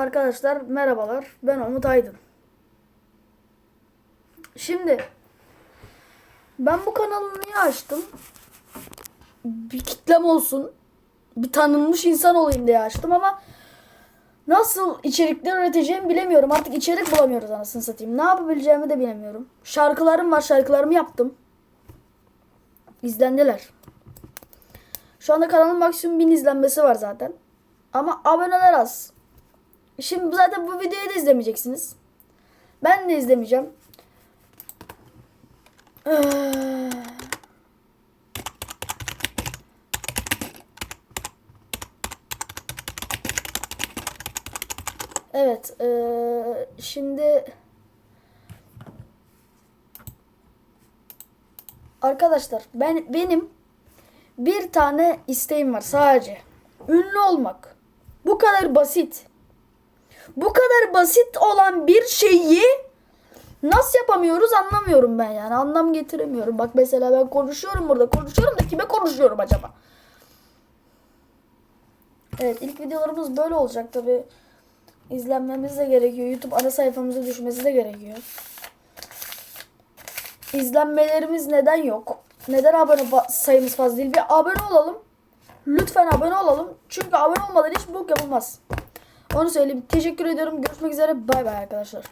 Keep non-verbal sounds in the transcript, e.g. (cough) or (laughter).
Arkadaşlar merhabalar. Ben Umut Aydın. Şimdi ben bu kanalı niye açtım? Bir kitlem olsun. Bir tanınmış insan olayım diye açtım ama nasıl içerikler üreteceğimi bilemiyorum. Artık içerik bulamıyoruz anasını satayım. Ne yapabileceğimi de bilemiyorum. Şarkılarım var. Şarkılarımı yaptım. İzlendiler. Şu anda kanalın maksimum 1000 izlenmesi var zaten. Ama aboneler az. Şimdi zaten bu videoyu da izlemeyeceksiniz. Ben de izlemeyeceğim. (sighs) Evet, ee, şimdi arkadaşlar ben benim bir tane isteğim var sadece. Ünlü olmak. Bu kadar basit. Bu kadar basit olan bir şeyi nasıl yapamıyoruz anlamıyorum ben yani. Anlam getiremiyorum. Bak mesela ben konuşuyorum burada. Konuşuyorum da kime konuşuyorum acaba? Evet ilk videolarımız böyle olacak tabi. İzlenmemiz de gerekiyor. YouTube ana sayfamıza düşmesi de gerekiyor. İzlenmelerimiz neden yok? Neden abone sayımız fazla değil? Bir abone olalım. Lütfen abone olalım. Çünkü abone olmadan hiç bok yapılmaz. Onu söyleyeyim. Teşekkür ediyorum. Görüşmek üzere. Bay bay arkadaşlar.